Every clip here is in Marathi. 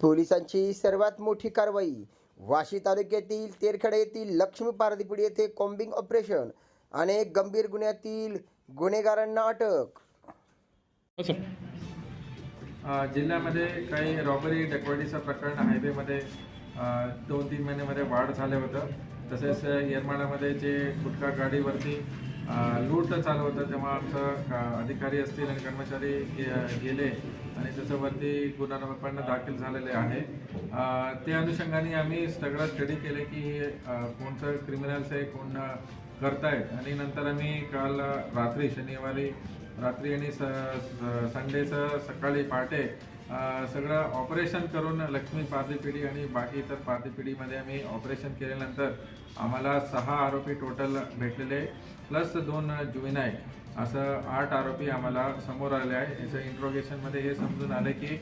पोलिसांची सर्वात मोठी कारवाई. वाशी तालुक्यातील तेरखेडा येथील लक्ष्मी पारदीपुडी येथे कॉम्बिंग ऑपरेशन अनेक गंभीर गुन्ह्यातील गुन्हेगारांना अटक. अ, जिल्ह्यामध्ये काही रॉबरी डकवाडीचं प्रकरण हायवेमध्ये दोन तीन महिन्यामध्ये वाढ झालं होतं. तसेच येरमाळ्यामध्ये जे गुटखा गाडीवरती लूट चालू होतं तेव्हा आमचं अधिकारी असतील आणि कर्मचारी गे- गेले आणि त्याच्यावरती गुन्हा नंबर पण दाखल झालेले आहे. त्या अनुषंगाने आम्ही सगळं स्टडी केले की हे कोणतं क्रिमिनल्स आहे कोण करतायत. आणि नंतर आम्ही काल रात्री शनिवारी रात्री आणि स स- संडेचं सकाळी पहाटे सगळं ऑपरेशन करून लक्ष्मी पारधी पिढी आणि बाकी इतर पारधी पिढीमध्ये आम्ही ऑपरेशन केल्यानंतर आम्हाला सहा आरोपी टोटल भेटलेले प्लस दोन जुविनाय असं आठ आरोपी आम्हाला समोर आले आहे. याचं इंट्रोगेशनमध्ये हे समजून आले की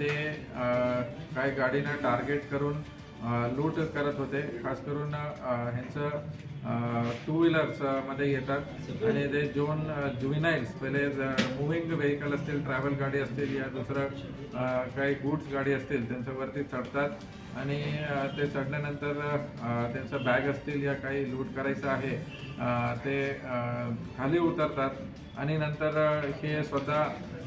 ते काय काही गाडीनं टार्गेट करून लूट करत होते. खास करून ह्यांचं टू व्हीलर्समध्ये येतात. आणि ते जोन जुविनाईल्स पहिले मुव्हिंग व्हेकल असतील ट्रॅव्हल गाडी असतील या दुसरं काही गुड्स गाडी असतील त्यांच्यावरती चढतात. आणि ते चढल्यानंतर त्यांचं बॅग असतील या काही लूट करायचं आहे ते खाली उतरतात. आणि नंतर हे स्वतः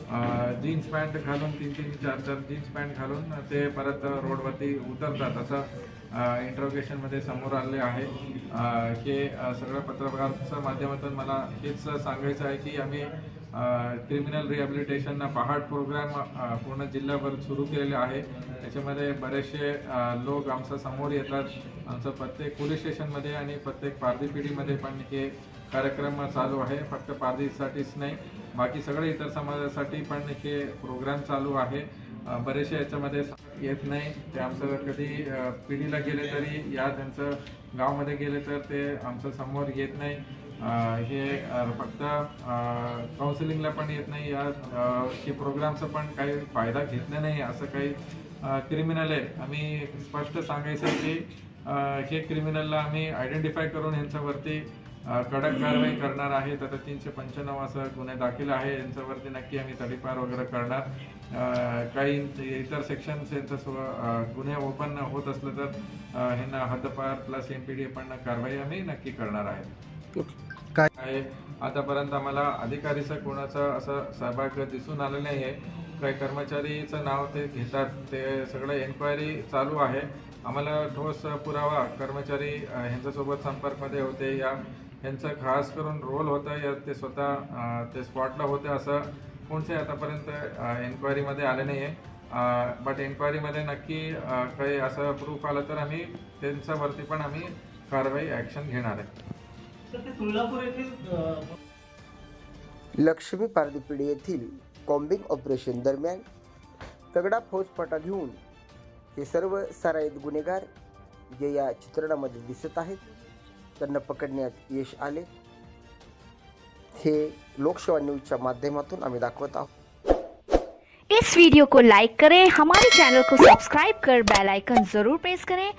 जीन्स पॅन्ट घालून तीन तीन चार चार जीन्स पॅन्ट घालून ते परत रोडवरती उतरतात. असं इंट्रोगेशनमध्ये समोर आले आहे. की हे अ, सगळं पत्रकाराच्या माध्यमातून मला हेच सांगायचं आहे की आम्ही क्रिमिनल रिहॅबिलिटेशन पहाड प्रोग्राम पूर्ण जिल्ह्याभर सुरू केलेले आहे. त्याच्यामध्ये बरेचसे लोक आमच्यासमोर येतात. आमचं प्रत्येक पोलीस स्टेशनमध्ये आणि प्रत्येक पारधी पिढीमध्ये पण हे कार्यक्रम चालू आहे. फक्त पारधीसाठीच नाही बाकी सगळे इतर समाजासाठी पण हे प्रोग्राम चालू आहे. बरेचसे याच्यामध्ये येत नाही. ते आमचं कधी पिढीला गेले तरी या त्यांचं गावामध्ये गेले तर ते आमचं समोर येत नाही. हे फक्त काउन्सिलिंगला पण येत नाही या हे प्रोग्रामचा पण काही फायदा घेतला नाही असं काही क्रिमिनल आहे. आम्ही स्पष्ट सांगायचं की हे क्रिमिनलला आम्ही आयडेंटिफाय करून यांच्यावरती कडक कारवाई करणार आहे. तर तीनशे पंच्याण्णव असं गुन्हे दाखल आहे. यांच्यावरती नक्की आम्ही तडीपार वगैरे करणार. काही इतर सेक्शन्स यांचं गुन्हे ओपन होत असलं तर ह्यांना हद्दपार प्लस एम पी डी पण कारवाई आम्ही नक्की करणार आहे. काय? आहे. आतापर्यंत आम्हाला अधिकारीचा कोणाचा असं सहभाग दिसून आलं नाही आहे काही कर्मचारीचं नाव ते घेतात. ते सगळं एन्क्वायरी चालू आहे. आम्हाला ठोस पुरावा कर्मचारी ह्यांच्यासोबत संपर्कमध्ये होते. या ह्यांचं खास करून रोल होतं. या ते स्वतः ते स्पॉटला होते असं कोणते आतापर्यंत एन्क्वायरीमध्ये आले नाही आहे बट एन्क्वायरीमध्ये नक्की काही असं प्रूफ आलं तर आम्ही त्यांच्यावरती पण आम्ही कारवाई ॲक्शन घेणार आहे. तर ते तुळजापूर येथील अ, लक्ष्मी पारदीपिढी येथील कॉम्बिंग ऑपरेशन दरम्यान तगडा फौजफाटा घेऊन हे सर्व सराईत गुन्हेगार जे या चित्रणामध्ये दिसत आहेत त्यांना पकडण्यात यश आले. हे लोकसेवा न्यूजच्या माध्यमातून आम्ही दाखवत आहोत. इस वीडियो को लाइक करें हमारे चैनल को सब्सक्राइब कर बेल आइकन जरूर प्रेस करें।